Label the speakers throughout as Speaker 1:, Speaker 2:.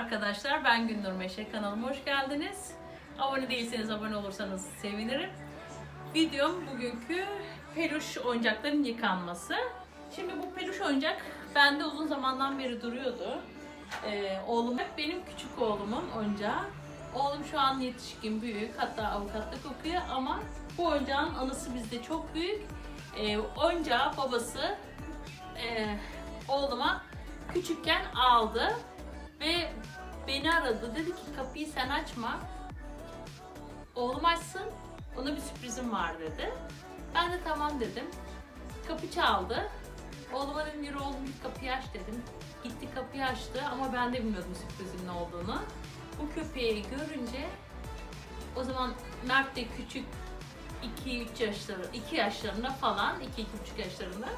Speaker 1: arkadaşlar, ben Gündür Meşe. Kanalıma hoş geldiniz. Abone değilseniz abone olursanız sevinirim. Videom bugünkü peluş oyuncakların yıkanması. Şimdi bu peluş oyuncak bende uzun zamandan beri duruyordu. Ee, oğlum hep benim küçük oğlumun oyuncağı. Oğlum şu an yetişkin, büyük, hatta avukatlık okuyor ama bu oyuncağın anısı bizde çok büyük. Ee, oyuncağı babası e, oğluma küçükken aldı ve beni aradı. Dedi ki kapıyı sen açma. Oğlum açsın. Ona bir sürprizim var dedi. Ben de tamam dedim. Kapı çaldı. Oğluma dedim yürü oğlum git kapıyı aç dedim. Gitti kapıyı açtı ama ben de bilmiyordum sürprizin ne olduğunu. Bu köpeği görünce o zaman Mert de küçük 2-3 yaşları, 2 yaşlarında falan, 2-2,5 yaşlarında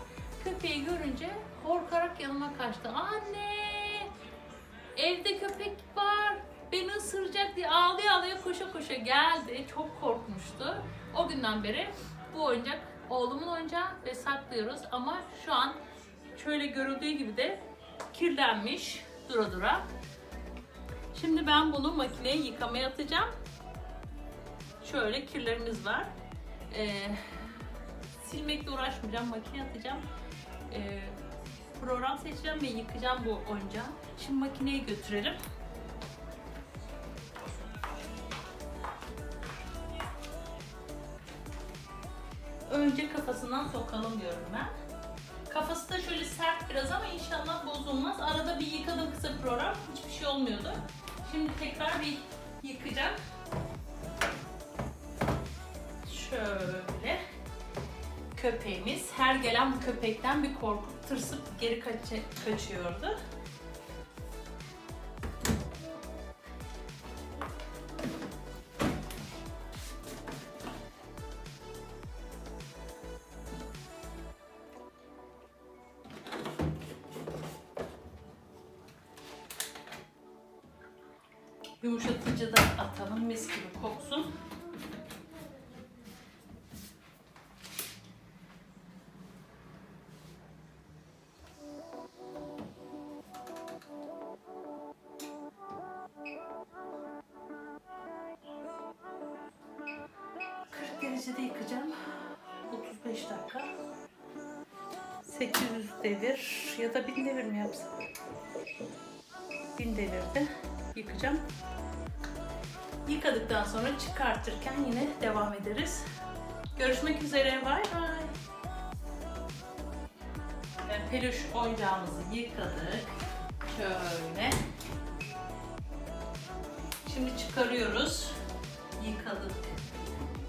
Speaker 1: köpeği görünce korkarak yanıma kaçtı. Anne! Evde köpek var. Beni ısıracak diye ağlaya ağlaya koşa koşa geldi. Çok korkmuştu. O günden beri bu oyuncak oğlumun oyuncağı ve saklıyoruz ama şu an şöyle görüldüğü gibi de kirlenmiş dura dura. Şimdi ben bunu makineye yıkamaya atacağım. Şöyle kirlerimiz var. Ee, silmekle uğraşmayacağım, makineye atacağım. Ee, program seçeceğim ve yıkacağım bu oyuncağı. Şimdi makineye götürelim. Önce kafasından sokalım diyorum ben. Kafası da şöyle sert biraz ama inşallah bozulmaz. Arada bir yıkadım kısa program. Hiçbir şey olmuyordu. Şimdi tekrar bir yıkacağım. Şöyle köpeğimiz her gelen bu köpekten bir korkup tırsıp geri kaçı- kaçıyordu. Yumuşatıcı da atalım mis gibi koksun. Derecede yıkacağım. 35 dakika. 800 devir ya da 1000 devir mi yapsam? 1000 devirde yıkacağım. Yıkadıktan sonra çıkartırken yine devam ederiz. Görüşmek üzere. Bay bay. Peluş oyuncağımızı yıkadık. Şöyle. Şimdi çıkarıyoruz. Yıkadık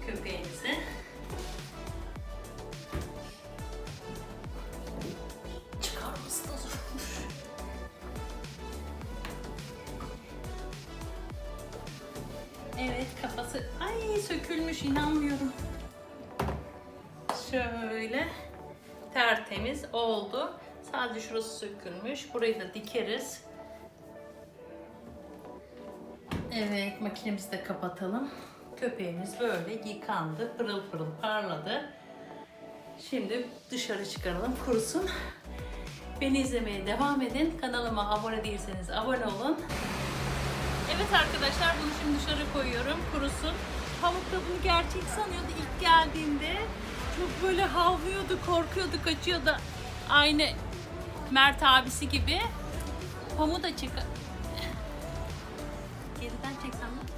Speaker 1: köpeğimizi. Çıkarması da zormuş. Evet kafası ay sökülmüş inanmıyorum. Şöyle tertemiz oldu. Sadece şurası sökülmüş. Burayı da dikeriz. Evet makinemizi de kapatalım. Köpeğimiz böyle yıkandı. Pırıl pırıl parladı. Şimdi dışarı çıkaralım kurusun. Beni izlemeye devam edin. Kanalıma abone değilseniz abone olun. Evet arkadaşlar bunu şimdi dışarı koyuyorum kurusun. Pamuk da bunu gerçek sanıyordu ilk geldiğinde. Çok böyle havlıyordu, korkuyordu, kaçıyordu. Aynı Mert abisi gibi. Pamuğu da çık. Geriden çeksem mi?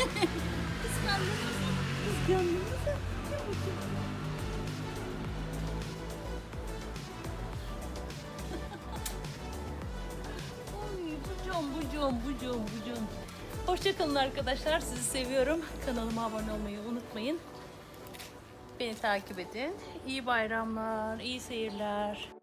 Speaker 1: Kıskandınız mı? Kıskandınız mı? Bucum bucum bucum bucum. Hoşçakalın arkadaşlar. Sizi seviyorum. Kanalıma abone olmayı unutmayın. Beni takip edin. İyi bayramlar, iyi seyirler.